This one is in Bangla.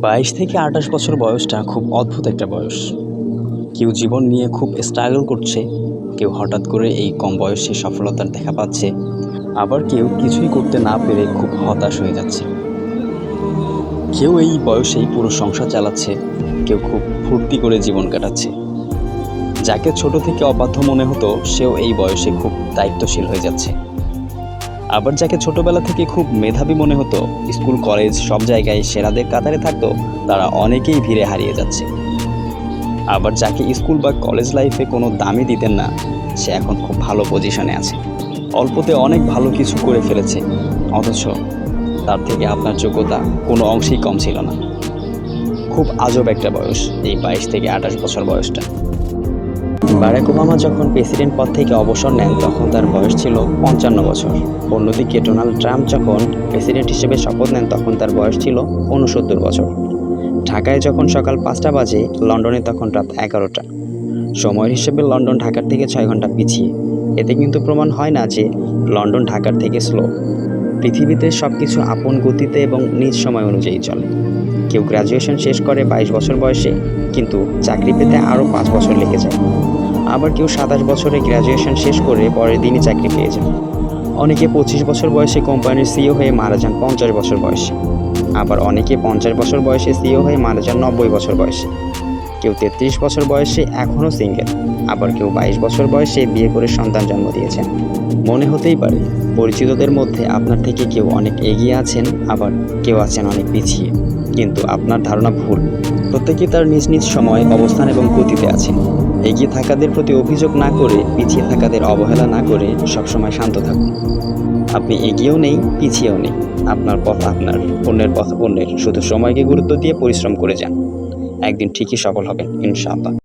বাইশ থেকে আঠাশ বছর বয়সটা খুব অদ্ভুত একটা বয়স। কেউ জীবন নিয়ে খুব স্ট্রাগল করছে, কেউ হঠাৎ করে এই কম বয়সে সফলতার দেখা পাচ্ছে, আবার কেউ কিছুই করতে না পেরে খুব হতাশ হয়ে যাচ্ছে। কেউ এই বয়সেই পুরো সংসার চালাচ্ছে, কেউ খুব ফুর্তি করে জীবন কাটাচ্ছে। যাকে ছোট থেকে অবাধ্য মনে হতো, সেও এই বয়সে খুব দায়িত্বশীল হয়ে যাচ্ছে। আবার যাকে ছোটবেলা থেকে খুব মেধাবী মনে হতো, স্কুল, কলেজ সব জায়গায় সেরাদের কাতারে থাকতো, তারা অনেকেই ভিড়ে হারিয়ে যাচ্ছে। আবার যাকে স্কুল বা কলেজ লাইফে কোনো দামই দিতেন না, সে এখন খুব ভালো পজিশনে আছে। অল্পতে অনেক ভালো কিছু করে ফেলেছে, অথচ তার থেকে আপনার যোগ্যতা কোনো অংশেই কম ছিল না। খুব আজব একটা বয়স, এই বাইশ থেকে আঠাশ বছর বয়সটা। বারাক ওবামা যখন প্রেসিডেন্ট পদ থেকে অবসর নেন, তখন তার বয়স ছিল পঞ্চান্ন বছর। অন্যদিকে ডোনাল্ড ট্রাম্প যখন প্রেসিডেন্ট হিসেবে শপথ নেন, তখন তার বয়স ছিল উনসত্তর বছর। ঢাকায় যখন সকাল পাঁচটা বাজে, লন্ডনে তখন রাত এগারোটা। সময়ের হিসেবে লন্ডন ঢাকার থেকে ছয় ঘণ্টা পিছিয়ে। এতে কিন্তু প্রমাণ হয় না যে লন্ডন ঢাকার থেকে স্লো। পৃথিবীতে সব কিছু আপন গতিতে এবং নিজ সময় অনুযায়ী চলে। কেউ গ্র্যাজুয়েশন শেষ করে বাইশ বছর বয়সে, কিন্তু চাকরি পেতে আরও পাঁচ বছর লেগে যায়। আবার কেউ সাতাশ বছরে গ্র্যাজুয়েশন শেষ করে পরের দিনই চাকরি পেয়ে যান অনেকে পঁচিশ বছর বয়সে কোম্পানির সিও হয়ে মারা যান পঞ্চাশ বছর বয়সে। আবার অনেকে পঞ্চাশ বছর বয়সে সিও হয়ে মারা যান নব্বই বছর বয়সে। কেউ তেত্রিশ বছর বয়সে এখনও সিঙ্গেল আবার কেউ বাইশ বছর বয়সে বিয়ে করে সন্তান জন্ম দিয়েছেন। মনে হতেই পারে, পরিচিতদের মধ্যে আপনার থেকে কেউ অনেক এগিয়ে আছেন, আবার কেউ আছেন অনেক পিছিয়ে। কিন্তু আপনার ধারণা ভুল। প্রত্যেকেই তার নিজ নিজ সময়, অবস্থান এবং গতিতে আছে এগিয়ে থাকাদের প্রতি অভিযোগ না করে, পিছিয়ে থাকাদের অবহেলা না করে সবসময় শান্ত থাকুন। আপনি এগিয়েও নেই, পিছিয়েও নেই। আপনার পথ আপনার, অন্যের পথ অন্যের। শুধু সময়কে গুরুত্ব দিয়ে পরিশ্রম করে যান। একদিন ঠিকই সফল হবেন, ইনশাআল্লাহ।